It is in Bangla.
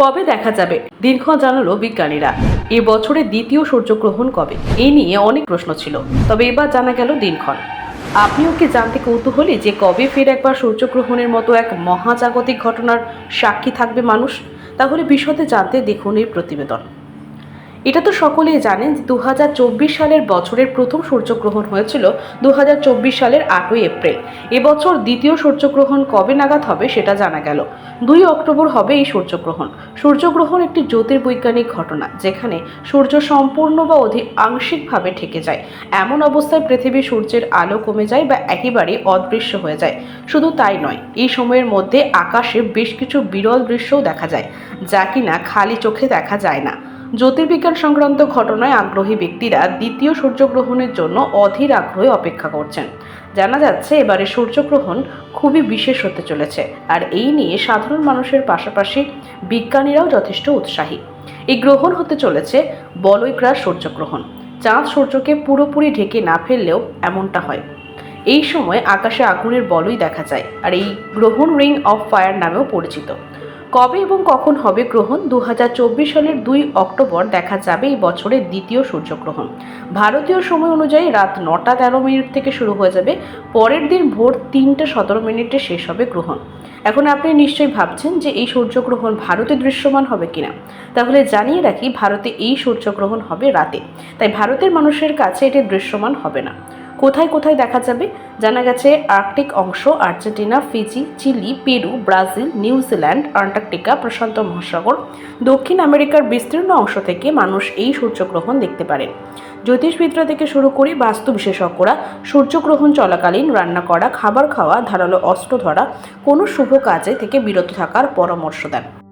কবে দেখা যাবে? দিনক্ষণ জানালো বিজ্ঞানীরা। এ বছরে দ্বিতীয় সূর্যগ্রহণ কবে? এই নিয়ে অনেক প্রশ্ন ছিল, তবে এবার জানা গেল দিনক্ষণ। আপনিও কি জানতে কৌতূহলী যে কবে ফের একবার সূর্যগ্রহণের মতো এক মহাজাগতিক ঘটনার সাক্ষী থাকবে মানুষ? তাহলে বিশদে জানতে দেখুন এই প্রতিবেদন। এটা তো সকলেই জানেন দু হাজার চব্বিশ সালের বছরের প্রথম সূর্যগ্রহণ হয়েছিল দু হাজার চব্বিশ সালের আটই এপ্রিল। এবছর দ্বিতীয় সূর্যগ্রহণ কবে নাগাদ হবে সেটা জানা গেল। দুই অক্টোবর হবে এই সূর্যগ্রহণ। সূর্যগ্রহণ একটি জ্যোতির্বৈজ্ঞানিক ঘটনা, যেখানে সূর্য সম্পূর্ণ বা অধিক আংশিকভাবে ঠেকে যায়। এমন অবস্থায় পৃথিবী সূর্যের আলো কমে যায় বা একেবারে অদৃশ্য হয়ে যায়। শুধু তাই নয়, এই সময়ের মধ্যে আকাশে বেশ কিছু বিরল দৃশ্যও দেখা যায়, যা কিনা খালি চোখে দেখা যায় না। জ্যোতির্বিজ্ঞান সংক্রান্ত ঘটনায় আগ্রহী ব্যক্তিরা দ্বিতীয় সূর্যগ্রহণের জন্য অধীর আগ্রহে অপেক্ষা করছেন। জানা যাচ্ছে, এবারে সূর্যগ্রহণ খুবই বিশেষ হতে চলেছে, আর এই নিয়ে সাধারণ মানুষের পাশাপাশি বিজ্ঞানীরাও যথেষ্ট উৎসাহী। এই গ্রহণ হতে চলেছে বলয়গ্রাস সূর্যগ্রহণ। চাঁদ সূর্যকে পুরোপুরি ঢেকে না ফেললেও এমনটা হয়। এই সময় আকাশে আগুনের বলই দেখা যায়, আর এই গ্রহণ রিং অফ ফায়ার নামেও পরিচিত। কবে এবং কখন হবে গ্রহণ? দুহাজার চব্বিশ সালের দুই অক্টোবর দেখা যাবে এই বছরের দ্বিতীয় সূর্যগ্রহণ। ভারতীয় সময় অনুযায়ী রাত নটা তেরো মিনিট থেকে শুরু হয়ে যাবে। পরের দিন ভোর তিনটে সতেরো মিনিটে শেষ হবে গ্রহণ। এখন আপনি নিশ্চয়ই ভাবছেন যে এই সূর্যগ্রহণ ভারতে দৃশ্যমান হবে কিনা? তাহলে জানিয়ে রাখি, ভারতে এই সূর্যগ্রহণ হবে রাতে। তাই ভারতের মানুষের কাছে এটি দৃশ্যমান হবে না। কোথায় কোথায় দেখা যাবে? জানা গেছে আর্কটিক অংশ, Argentina, Fiji, Chile, Peru, Brazil New Zealand Antarctica, প্রশান্ত মহাসাগর। দক্ষিণ আমেরিকার বিস্তীর্ণ অংশ থেকে মানুষ এই সূর্যগ্রহণ দেখতে পারেন জ্যোতিষবিদরা থেকে শুরু করে বাস্তু বিশেষজ্ঞরা সূর্যগ্রহণ চলাকালীন রান্না করা, খাবার খাওয়া, ধারালো অস্ত্র ধরা, কোনো শুভ কাজে থেকে বিরত থাকার পরামর্শ দেন।